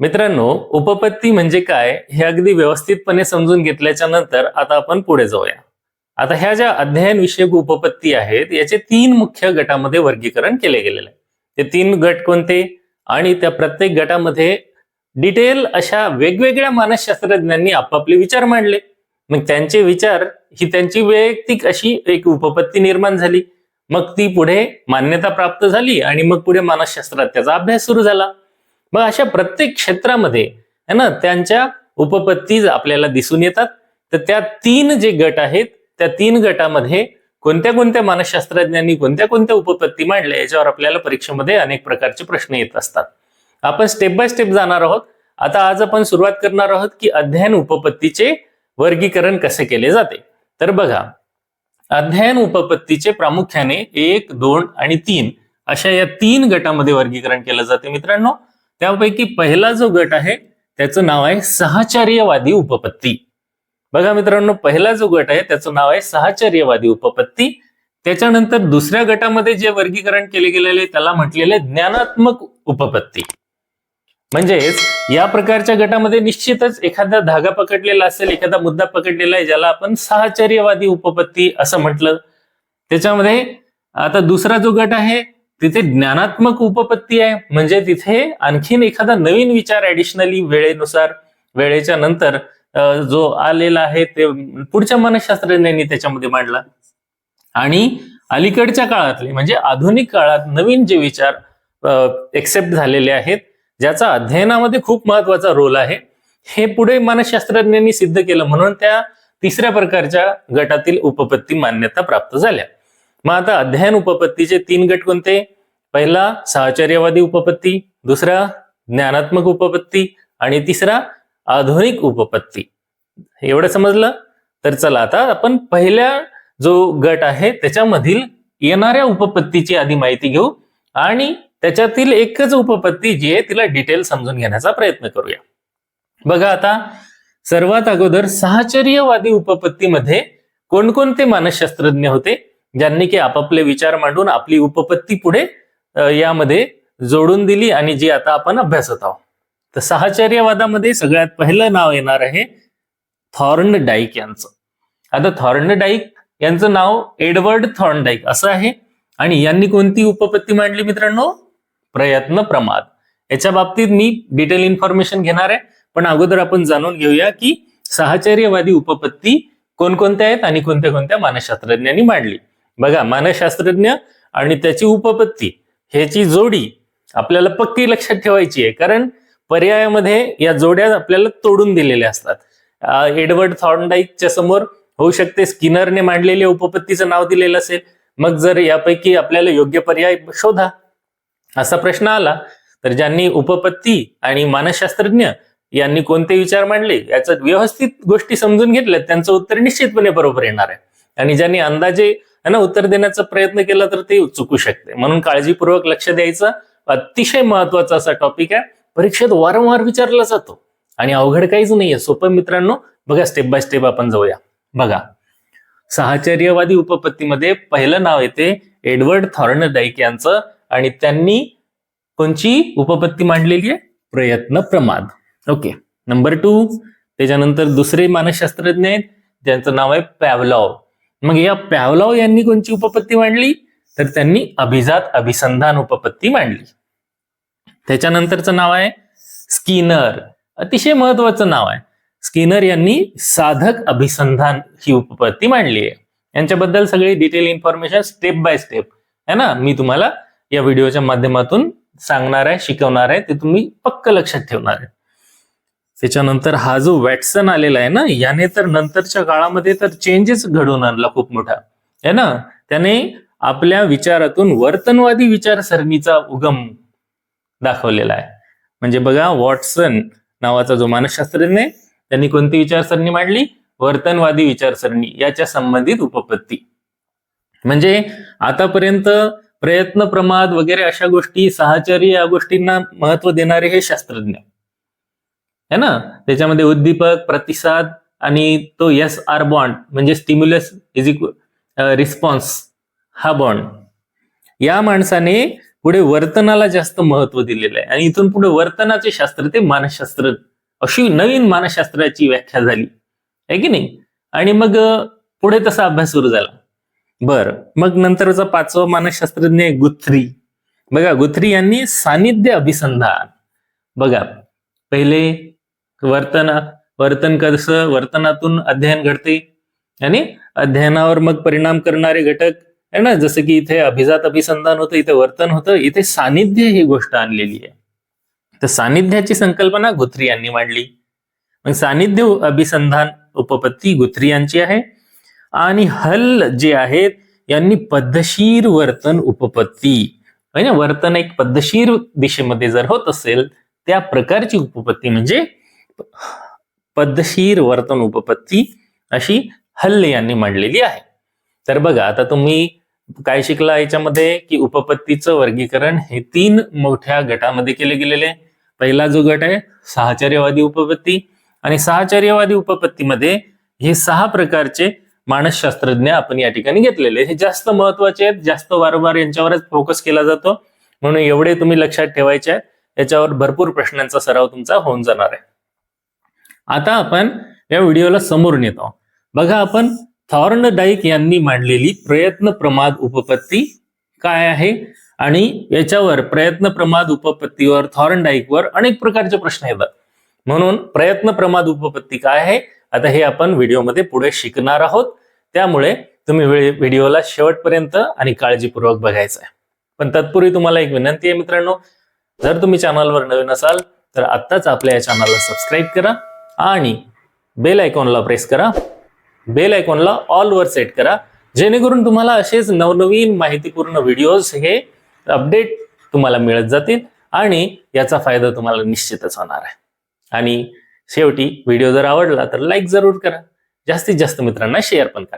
मित्रांनो उपपत्ती म्हणजे काय हे अगदी व्यवस्थितपणे समजून घेतल्याच्या नंतर आता आपण पुढे जाऊया. आता ह्या ज्या अध्ययन विषयक उपपत्ती आहेत याचे तीन मुख्य गटामध्ये वर्गीकरण केले गेलेले. आहे ते तीन गट कोणते? आणि त्या प्रत्येक गटामध्ये डिटेल अशा वेगवेगळ्या मानसशास्त्रज्ञांनी आपापले विचार मांडले. मग त्यांचे विचार ही त्यांची वैयक्तिक अशी एक उपपत्ती निर्माण झाली. मग ती पुढे मान्यता प्राप्त झाली आणि मग पुढे मानसशास्त्रात त्याचा अभ्यास सुरू झाला. मग अशा प्रत्येक क्षेत्रामध्ये है ना त्यांच्या उपपत्ती आपल्याला दिसून येतात तर त्या तीन जे गट आहेत त्या तीन गटामध्ये कोणत्या कोणत्या मानसशास्त्रज्ञांनी कोणत्या कोणत्या उपपत्ती मांडल्या याच्यावर आपल्याला परीक्षेमध्ये अनेक प्रकारचे प्रश्न येत असतात. आपण स्टेप बाय स्टेप जाणार आहोत. आता आज आपण सुरुवात करणार आहोत की अध्ययन उपपत्तीचे वर्गीकरण कसे केले जाते. तर बघा अध्ययन उपपत्तीचे प्रामुख्याने एक दोन आणि तीन अशा या तीन गटामध्ये वर्गीकरण केलं जाते मित्रांनो. त्यापैकी पहिला जो गट आहे त्याचं नाव आहे सहचर्यवादी उपपत्ती. बघा मित्रांनो पहिला जो गट आहे त्याचं नाव आहे सहचर्यवादी उपपत्ती. त्याच्यानंतर दुसऱ्या गटामध्ये जे वर्गीकरण केले गेलेले त्याला म्हटलेले ज्ञानात्मक उपपत्ती. म्हणजेच या प्रकारच्या गटामध्ये निश्चितच एखादा धागा पकडलेला असेल एखादा मुद्दा पकडलेला आहे ज्याला आपण साहचर्यवादी उपपत्ती असं म्हटलं. त्याच्यामध्ये आता दुसरा जो गट आहे तिथे ज्ञानात्मक उपपत्ती आहे. म्हणजे तिथे आणखीन एखादा नवीन विचार ऍडिशनली वेळेनुसार वेळेच्या नंतर जो आलेला आहे ते पुढच्या मानसशास्त्रज्ञांनी त्याच्यामध्ये मांडला. आणि अलीकडच्या काळातले म्हणजे आधुनिक काळात नवीन जे विचार एक्सेप्ट झालेले आहेत ज्याचा अध्ययनामध्ये खूप महत्त्वाचा रोल आहे. हे पुढे मानसशास्त्रज्ञांनी सिद्ध केलं म्हणून त्या तिसऱ्या प्रकारच्या गटातील उपपत्ती मान्यता प्राप्त झाल्या. मग आता अध्ययन उपपत्तीचे तीन गट कोणते? पहिला साहचर्यवादी उपपत्ती दुसरा ज्ञानात्मक उपपत्ती आणि तिसरा आधुनिक उपपत्ती. एवढं समजलं? तर चला आता आपण पहिल्या जो गट आहे त्याच्यामधील येणाऱ्या उपपत्तीची आधी माहिती घेऊ आणि त्याच्यातील एकच उपपत्ती जी आहे तिला डिटेल समजून घेण्याचा प्रयत्न करूया. बघा आता सर्वात अगोदर साहचर्यवादी उपपत्तीमध्ये कोणकोणते मानसशास्त्रज्ञ होते? ज्यांनी की आपापले विचार मांडून आपली उपपत्ती पुढे यामध्ये जोडून दिली आणि जी आता आपण अभ्यासत आहोत. तर सहचर्यवादामध्ये सगळ्यात पहिलं नाव येणार आहे थॉर्न डाईक यांचं. आता थॉर्न डाईक यांचं नाव एडवर्ड थॉर्न डाईक असं आहे आणि यांनी कोणती उपपत्ती मांडली मित्रांनो? प्रयत्न प्रमाद. याच्या बाबतीत मी डिटेल इन्फॉर्मेशन घेणार आहे पण अगोदर आपण जाणून घेऊया की सहचर्यवादी उपपत्ती कोणकोणत्या आहेत आणि कोणत्या कोणत्या मानसशास्त्रज्ञांनी मांडली. बघा मानसशास्त्रज्ञ आणि त्याची उपपत्ती ह्याची जोडी आपल्याला पक्की लक्षात ठेवायची आहे. कारण पर्यायामध्ये या जोड्या आपल्याला तोडून दिलेल्या असतात. एडवर्ड थॉर्नडाईकच्या समोर होऊ शकते. स्किनरने मांडलेल्या उपपत्तीचं नाव दिलेलं असेल. मग जर यापैकी आपल्याला योग्य पर्याय शोधा. असा प्रश्न आला तर ज्यांनी उपपत्ती आणि मानसशास्त्रज्ञ यांनी कोणते विचार मांडले याचं व्यवस्थित गोष्टी समजून घेतल्या त्यांचं उत्तर निश्चितपणे बरोबर येणार आहे. आणि ज्यांनी अंदाजे है ना? उत्तर देण्याचा प्रयत्न केला तर ते चुकू शकते. म्हणून काळजीपूर्वक लक्ष द्यायचं. अतिशय महत्त्वाचा असा टॉपिक आहे. परीक्षेत वारंवार विचारला जातो. आणि अवघड काहीच नाहीये. सोपं मित्रांनो बघा स्टेप बाय स्टेप आपण जाऊया. बघा. साहचर्यवादी उपपत्तीमध्ये पहिलं नाव येते एडवर्ड थॉर्नडाईक यांचं. आणि त्यांनी कोणची उपपत्ती मांडलेली आहे? प्रयत्न प्रमाद. ओके. नंबर टू त्याच्यानंतर दुसरे मानसशास्त्रज्ञ आहेत. ज्यांचं नाव आहे पॅवलॉव. मग या प्यावलाव यांनी कोणची उपपत्ती मांडली? तर त्यांनी अभिजात अभिसंधान उपपत्ती मांडली. त्याच्यानंतरचं नाव आहे स्किनर. अतिशय महत्वाचं नाव आहे. स्किनर यांनी साधक अभिसंधान ही उपपत्ती मांडली आहे. यांच्याबद्दल सगळी detail information step by step है ना? मी तुम्हाला या व्हिडिओच्या माध्यमातून सांगणार आहे शिकवणार आहे ते तुम्ही पक्क लक्षात ठेवणार आहे. त्याच्यानंतर हा जो वॅटसन आलेला आहे ना याने तर नंतरच्या काळामध्ये तर चेंजेस घडवून आणला खूप मोठा. आहे ना? त्याने आपल्या विचारातून वर्तनवादी विचारसरणीचा उगम दाखवलेला आहे. म्हणजे बघा वॉटसन नावाचा जो मानसशास्त्रज्ञ आहे त्यांनी कोणती विचारसरणी मांडली? वर्तनवादी विचारसरणी याच्या संबंधित उपपत्ती. म्हणजे आतापर्यंत प्रयत्न प्रमाद वगैरे अशा गोष्टी साहचर्य या गोष्टींना महत्त्व देणारे हे शास्त्रज्ञ. है ना? त्याच्यामध्ये उद्दीपक प्रतिसाद आणि तो एस आर बॉन्ड म्हणजे स्टिम्युलस इज इक्वल रिस्पॉन्स हा बॉन्ड या माणसाने पुढे वर्तनाला जास्त महत्त्व दिलेलं आहे. आणि इथून पुढे वर्तनाचे शास्त्र ते मानसशास्त्र अशी नवीन मानसशास्त्राची व्याख्या झाली. आहे की नाही? आणि मग uh, पुढे तसा अभ्यास सुरू झाला. बर मग नंतरचा पाचवा मानसशास्त्रज्ञ गुथरी गुथ्री. बघा गुथ्री यांनी सानिध्य अभिसंधान. बघा पहिले वर्तन वर्तन कसं? वर्तनातून अध्ययन घडते. आणि अध्ययनावर मग परिणाम करणारे घटक आहे ना? जसं की इथे अभिजात अभिसंधान होतं इथे वर्तन होतं इथे सानिध्य ही गोष्ट आणलेली आहे. तर सानिध्याची संकल्पना गुत्री यांनी मांडली. मग सानिध्य अभिसंधान उपपत्ती गुथ्री यांची आहे. आणि हल जे आहेत यांनी पद्धशीर वर्तन उपपत्ती. म्हणजे वर्तन एक पद्धतशीर दिशेमध्ये जर होत असेल त्या प्रकारची उपपत्ती म्हणजे पद्धतशीर वर्तन उपपत्ती अशी हल्ले यांनी मांडलेली आहे. तर बघा आता तुम्ही काय शिकला याच्यामध्ये की उपपत्तीचं वर्गीकरण हे तीन मोठ्या गटामध्ये केले गेलेले आहे. पहिला जो गट आहे साहचर्यवादी उपपत्ती आणि साहचर्यवादी उपपत्तीमध्ये हे सहा प्रकारचे मानसशास्त्रज्ञ आपण या ठिकाणी घेतलेले हे जास्त महत्त्वाचे आहेत जास्त वारंवार यांच्यावरच फोकस केला जातो. म्हणून एवढे तुम्ही लक्षात ठेवायचे आहेत. याच्यावर भरपूर प्रश्नांचा सराव तुमचा होऊन जाणार आहे. आता आपण या व्हिडिओला समोर नेतो बघा आपण थॉर्न डाईक यांनी मांडलेली प्रयत्न प्रमाद उपपत्ती काय आहे? आणि याच्यावर प्रयत्न प्रमाद उपपत्तीवर थॉर्न डाईकवर अनेक प्रकारचे प्रश्न येतात म्हणून प्रयत्न प्रमाद उपपत्ती काय आहे? आता हे आपण व्हिडिओमध्ये पुढे शिकणार आहोत. त्यामुळे तुम्ही व्हिडिओला शेवटपर्यंत आणि काळजीपूर्वक बघायचं आहे पण तत्पूर्वी तुम्हाला एक विनंती आहे मित्रांनो जर तुम्ही चॅनलवर नवीन असाल तर आत्ताच आपल्या या चॅनलला सबस्क्राईब करा. आणि बेल आयकॉनला प्रेस करा. बेल आयकॉनला ऑलवर सेट करा. जेणेकरून तुम्हाला असेच नवनवीन माहितीपूर्ण व्हिडिओज हे अपडेट तुम्हाला मिळत जातील आणि याचा फायदा तुम्हाला निश्चितच होणार आहे. आणि शेवटी व्हिडिओ जर आवडला तर लाईक जरूर करा. जास्तीत जास्त मित्रांना शेअर पण करा.